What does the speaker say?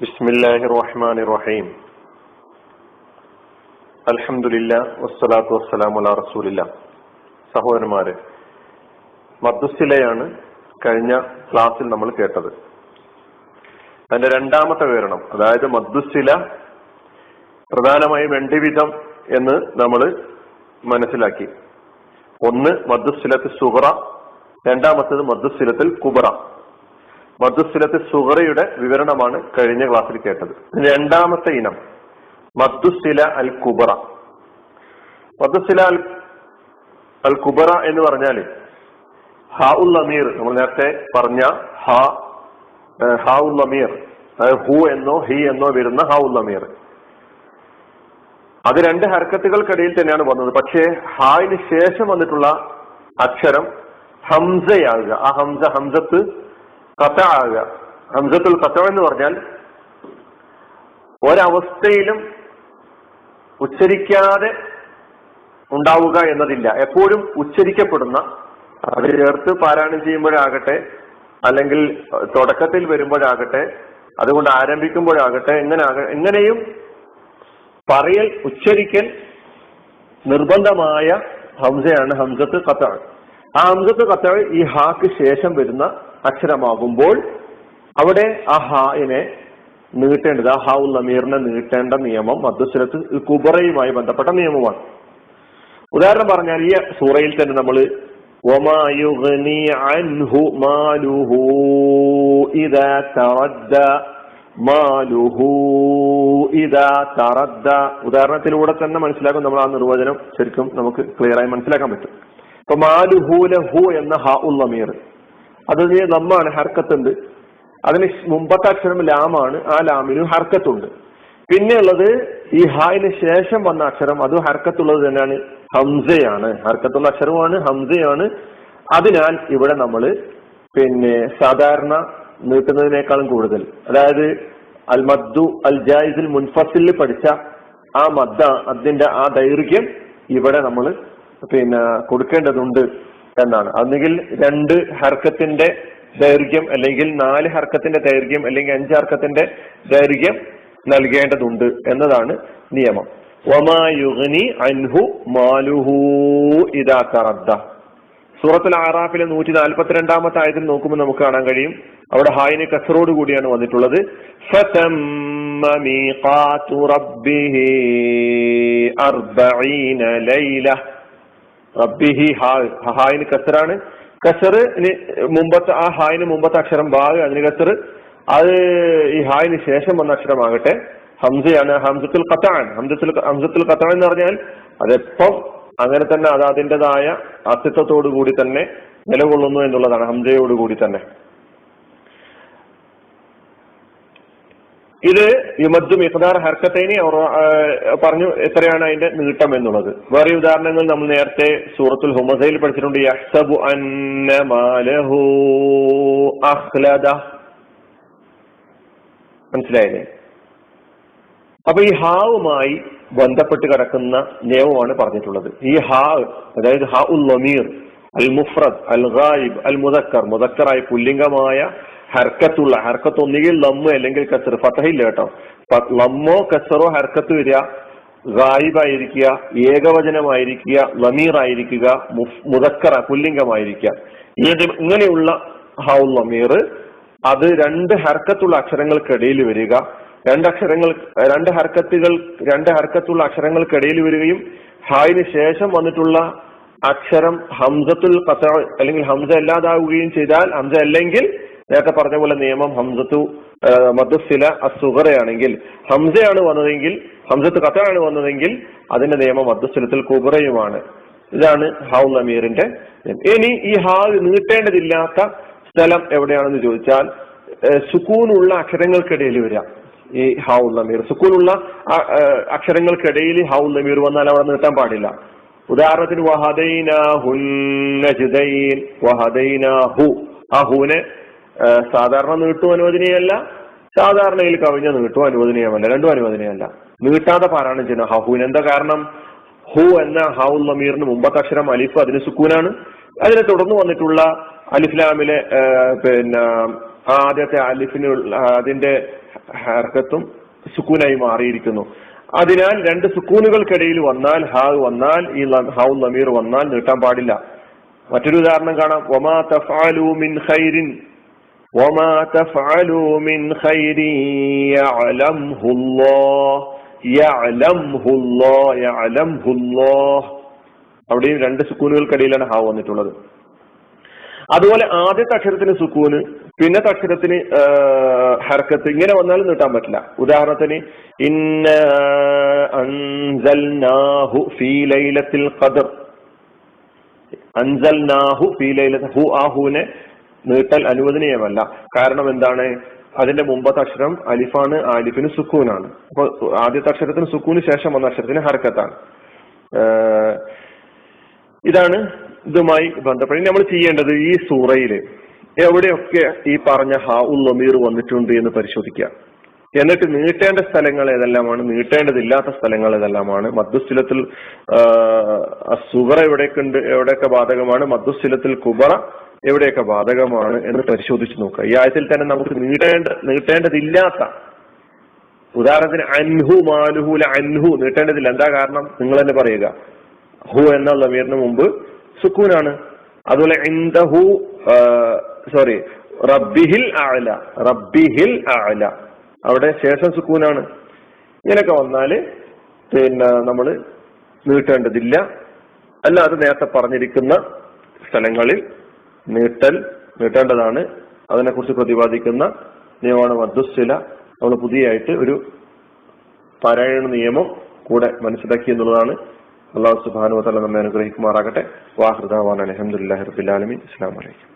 ബിസ്മില്ലാഹി റഹ്മാൻ റഹീം അൽഹംദുലില്ല വസ്സലാത്തു അലാ റസൂലില്ല. സഹോദരന്മാരെ മദ്ദുസിലയാണ് കഴിഞ്ഞ ക്ലാസ്സിൽ നമ്മൾ കേട്ടത്. അതിന്റെ രണ്ടാമത്തെ വിവരണം അതായത് മദ്ദുസില പ്രധാനമായും രണ്ട് വിധം എന്ന് നമ്മൾ മനസ്സിലാക്കി. ഒന്ന് മദ്ദുസിലത്ത് സുഹറ രണ്ടാമത്തേത് മദ്ദുസിലത്തിൽ കുബറ. മദ്ദുസിലത്ത് സുഹറയുടെ വിവരണമാണ് കഴിഞ്ഞ ക്ലാസ്സിൽ കേട്ടത്. രണ്ടാമത്തെ ഇനം മധുസ്ഥില അൽ കുബറ. മധുസ്ഥില അൽ അൽ കുബറ എന്ന് പറഞ്ഞാൽ ഹ ഉൽ അമീർ നമ്മൾ നേരത്തെ പറഞ്ഞ ഹ ഹ ഉൽ അമീർ ഹു എന്നോ ഹി എന്നോ വരുന്ന ഹ ഉൽ അമീർ. അത് രണ്ട് ഹർക്കത്തുകൾക്കിടയിൽ തന്നെയാണ് വന്നത്. പക്ഷേ ഹായിന് ശേഷം വന്നിട്ടുള്ള അക്ഷരം ഹംസയാകുക. ആ ഹംസ ഹംസത്ത് കഥ ആകുക ഹംസത്തുൽ കഥ എന്ന് പറഞ്ഞാൽ ഒരവസ്ഥയിലും ഉച്ചരിക്കാതെ ഉണ്ടാവുക എന്നതില്ല. എപ്പോഴും ഉച്ചരിക്കപ്പെടുന്ന അത് ചേർത്ത് പാരായണം ചെയ്യുമ്പോഴാകട്ടെ അല്ലെങ്കിൽ തുടക്കത്തിൽ വരുമ്പോഴാകട്ടെ അതുകൊണ്ട് ആരംഭിക്കുമ്പോഴാകട്ടെ എങ്ങനെ എങ്ങനെയും പറയൽ ഉച്ചരിക്കൽ നിർബന്ധമായ ഹംസയാണ് ഹംസത്ത് കത്താൾ ആ ഹംസത്ത് കത്തകൾ ഈ ഹാക്ക് ശേഷം വരുന്ന അക്ഷരമാകുമ്പോൾ അവിടെ ആ ഹായിനെ നീട്ടേണ്ടത് ആ ഹാവുൽ നമീറിനെ നീട്ടേണ്ട നിയമം മധ്യസ്ഥലത്ത് കുബറയുമായി ബന്ധപ്പെട്ട നിയമമാണ്. ഉദാഹരണം പറഞ്ഞാൽ ഈ സൂറയിൽ തന്നെ നമ്മൾ ഉദാഹരണത്തിലൂടെ തന്നെ മനസ്സിലാക്കും നമ്മൾ ആ നിർവചനം ശരിക്കും നമുക്ക് ക്ലിയർ ആയി മനസ്സിലാക്കാൻ പറ്റും. ഇപ്പൊ മാലുഹൂലഹു എന്ന ഹ ഉൽ അത് നമ്മാണ് ഹർക്കത്തുണ്ട്. അതിന് മുമ്പത്തെ അക്ഷരം ലാമാണ് ആ ലാമിന് ഹർക്കത്തുണ്ട്. പിന്നെയുള്ളത് ഈ ഹായിന് ശേഷം വന്ന അക്ഷരം അത് ഹർക്കത്തുള്ളത് തന്നെയാണ് ഹംസയാണ്. ഹർക്കത്തുള്ള അക്ഷരമാണ് ഹംസയാണ്. അതിനാൽ ഇവിടെ നമ്മൾ പിന്നെ സാധാരണ നീട്ടുന്നതിനേക്കാളും കൂടുതൽ. അതായത് അൽ മദ്ദു അൽ ജായിസിൽ മുൻഫസിൽ പഠിച്ച ആ മദ്ദ അതിന്റെ ആ ദൈർഘ്യം ഇവിടെ നമ്മൾ പിന്നെ കൊടുക്കേണ്ടതുണ്ട് എന്നാണ്. അല്ലെങ്കിൽ രണ്ട് ഹർക്കത്തിന്റെ ദൈർഘ്യം അല്ലെങ്കിൽ നാല് ഹർക്കത്തിന്റെ ദൈർഘ്യം അല്ലെങ്കിൽ അഞ്ച് ഹർക്കത്തിന്റെ ദൈർഘ്യം നൽകേണ്ടതുണ്ട് എന്നതാണ് നിയമം. ഒമായുഗ്നി അൻഹു മാലുഹു ഇതാ കറദ്ദ സൂറത്തുൽ ആറാഫിലെ നൂറ്റി നാൽപ്പത്തിരണ്ടാമത്തെ ആയത്തിൽ നോക്കുമ്പോൾ നമുക്ക് കാണാൻ കഴിയും. അവിടെ ഹായിന് കസറോട് കൂടിയാണ് വന്നിട്ടുള്ളത്. റബ്ബിഹി ഹായിന് കസറാണ്. കസർ മുമ്പത്തെ ആ ഹായിന് മുമ്പത്തെ അക്ഷരം ബാഗ് അതിന് കസർ അത് ഈ ഹായിന് ശേഷം വന്ന അക്ഷരമാകട്ടെ. ഹംസയാണ് ഹംസത്തുൽ ഖത്താൻ. ഹംസത്തുൽ ഹംസത്തുൽ ഖത്താൻ എന്ന് പറഞ്ഞാൽ അതെപ്പം അങ്ങനെ തന്നെ അത് അതിന്റെതായ അസ്തിത്വത്തോടു കൂടി തന്നെ നിലകൊള്ളുന്നു എന്നുള്ളതാണ് ഹംസയോട് കൂടി തന്നെ. ഇത് യുമദ്ദു മിഖ്ദാർ ഹർക്കത്തേനി പറഞ്ഞു എത്രയാണ് അതിന്റെ നീട്ടം എന്നുള്ളത്. വേറെ ഉദാഹരണങ്ങൾ നമ്മൾ നേരത്തെ സൂറത്തുൽ ഹുമസയിൽ പഠിച്ചിട്ടുണ്ട്. അന്നമാലഹു അഹ്ലദ മനസ്സിലായില്ലേ? അപ്പൊ ഈ ഹാവുമായി ബന്ധപ്പെട്ട് കിടക്കുന്ന നിയമമാണ് പറഞ്ഞിട്ടുള്ളത്. ഈ ഹാ അതായത് ഹാ ഉൽ അൽ മുഫ്രദ് അൽ ഗായിബ് അൽ മുദക്കർ മുദക്കറായ പുല്ലിംഗമായ ഹർക്കത്തുള്ള ഹർക്കത്ത് ഒന്നുകിൽ ലമ്മ് അല്ലെങ്കിൽ കസർ. ഫത്തഹയില്ല കേട്ടോ. ലമ്മോ കസറോ ഹർക്കത്ത് വരിക ഗായിബായിരിക്കുക ഏകവചനമായിരിക്കുക ലമീർ മുതക്കറ പുല്ലിംഗമായിരിക്കുക. ഇങ്ങനെയുള്ള ഹൗ ലമീർ അത് രണ്ട് ഹർക്കത്തുള്ള അക്ഷരങ്ങൾക്കിടയിൽ വരിക. രണ്ട് അക്ഷരങ്ങൾ രണ്ട് ഹർക്കത്തുകൾ രണ്ട് ഹർക്കത്തുള്ള അക്ഷരങ്ങൾക്കിടയിൽ വരികയും ഹായിന് ശേഷം വന്നിട്ടുള്ള അക്ഷരം ഹംസത്തുൽ കസ അല്ലെങ്കിൽ ഹംസ അല്ലാതാവുകയും ചെയ്താൽ ഹംസ അല്ലെങ്കിൽ നേരത്തെ പറഞ്ഞ പോലെ നിയമം ഹംസത്തു മധുസില അസുഖറയാണെങ്കിൽ ഹംസയാണ് വന്നതെങ്കിൽ ഹംസത്ത് ആണ് വന്നതെങ്കിൽ അതിന്റെ നിയമം മദ്സിലത്തിൽ കുബറയുമാണ് ഇതാണ് ഹാവുൽ നമീറിന്റെ ഇനി ഈ ഹാവ് നീട്ടേണ്ടതില്ലാത്ത സ്ഥലം എവിടെയാണെന്ന് ചോദിച്ചാൽ സുക്കൂനുള്ള അക്ഷരങ്ങൾക്കിടയിൽ വരിക. ഈ ഹാവുൽ നമീർ സുക്കൂനുള്ള അക്ഷരങ്ങൾക്കിടയിൽ ഹാവുൽ നമീർ വന്നാൽ അവിടെ നീട്ടാൻ പാടില്ല. ഉദാഹരണത്തിന് വഹദൈന ഹുൻ വഹദൈന ഹു ആ ഹുവിനെ സാധാരണ നീട്ടും അനുവദനീയമല്ല. സാധാരണയിൽ കവിഞ്ഞ നീട്ടും അനുവദനീയമല്ല. രണ്ടും അനുവദനീയമല്ല. നീട്ടാതെ പാരായണം ചെയ്യുന്ന ഹഹുവിന് എന്താ കാരണം? ഹു എന്ന ഹൗൽ നമീറിന് മുമ്പത്തെ അക്ഷരം അലിഫ് അതിന് സുക്കൂനാണ്. അതിനെ തുടർന്ന് വന്നിട്ടുള്ള അലിഫ്ലാമിലെ പിന്നെ ആദ്യത്തെ അലിഫിന് അതിന്റെ ഹർക്കത്തും സുക്കൂനായി മാറിയിരിക്കുന്നു. അതിനാൽ രണ്ട് സുക്കൂനുകൾക്കിടയിൽ വന്നാൽ ഹാ വന്നാൽ ഈ ഹൗ നമീർ വന്നാൽ നീട്ടാൻ പാടില്ല. മറ്റൊരു ഉദാഹരണം കാണാം. ഒമാ തഫാലു മിൻ ഖൈരിൻ. അവിടെയും രണ്ട് സുക്കൂനുകൾക്കിടയിലാണ് ഹാവ് വന്നിട്ടുള്ളത്. അതുപോലെ ആദ്യത്തെ അക്ഷരത്തിന് സുക്കൂന് പിന്നെ അക്ഷരത്തിന് ഹർക്കത്ത്. ഇങ്ങനെ വന്നാലും നീട്ടാൻ പറ്റില്ല. ഉദാഹരണത്തിന് ഇന്ന അൻസൽനാഹു ഫീ ലൈലത്തിൽ അൻസൽനാഹു ഫീ ലൈലത്തിൽ നീട്ടൽ അനുവദനീയമല്ല. കാരണം എന്താണ്? അതിന്റെ മുമ്പത്തെ അക്ഷരം അലിഫാണ് ആലിഫിന് സുക്കൂനാണ്. അപ്പൊ ആദ്യത്തെ അക്ഷരത്തിന് സുക്കൂന് ശേഷം വന്ന അക്ഷരത്തിന് ഹർക്കത്താണ്. ഇതാണ് ഇതുമായി ബന്ധപ്പെട്ട് നമ്മൾ ചെയ്യേണ്ടത് ഈ സൂറയിൽ എവിടെയൊക്കെ ഈ പറഞ്ഞ ഹാ ഉൽ നമീർ വന്നിട്ടുണ്ട് എന്ന് പരിശോധിക്കുക. എന്നിട്ട് നീട്ടേണ്ട സ്ഥലങ്ങൾ ഏതെല്ലാമാണ്? നീട്ടേണ്ടതില്ലാത്ത സ്ഥലങ്ങൾ ഏതെല്ലാമാണ്? മധുസ്ഥിലത്തിൽ സുഗറ എവിടെയൊക്കെ ഉണ്ട്? എവിടെയൊക്കെ ബാധകമാണ്? മധുസ്ഥിലത്തിൽ കുബറ എവിടെയൊക്കെ ബാധകമാണ് എന്ന് പരിശോധിച്ച് നോക്കുക. ഈ ആയത്തിൽ തന്നെ നമുക്ക് നീട്ടേണ്ട നീട്ടേണ്ടതില്ലാത്ത ഉദാഹരണത്തിന് അൻഹു മാലുഹുല അൻഹു നീട്ടേണ്ടതില്ല. എന്താ കാരണം? നിങ്ങൾ തന്നെ പറയുക. ഹു എന്നുള്ള ലമീറിന് മുമ്പ് സുക്കൂനാണ്. അതുപോലെ ഇൻദഹു സോറി റബ്ബിഹിൽ ആല റബ്ബിഹിൽ ആല അവിടെ ശേഷം സുക്കൂനാണ്. ഇങ്ങനെയൊക്കെ വന്നാൽ പിന്നെ നമ്മൾ നീട്ടേണ്ടതില്ല. അല്ലാതെ നേരത്തെ പറഞ്ഞിരിക്കുന്ന സ്ഥലങ്ങളിൽ നീട്ടൽ നീട്ടേണ്ടതാണ്. അതിനെക്കുറിച്ച് പ്രതിപാദിക്കുന്ന നിയമമാണ് മധുസ്ഥില നമ്മൾ പുതിയായിട്ട് ഒരു പാരായണ നിയമം കൂടെ മനസ്സിലാക്കി എന്നുള്ളതാണ്. അള്ളാഹു സുബാനു തല നമ്മെ അനുഗ്രഹിക്കുമാറാകട്ടെ. വാഹൃദാൻ അലഹമുല്ലാ റബിലാലമി ഇസ്ലാം വലൈക്കും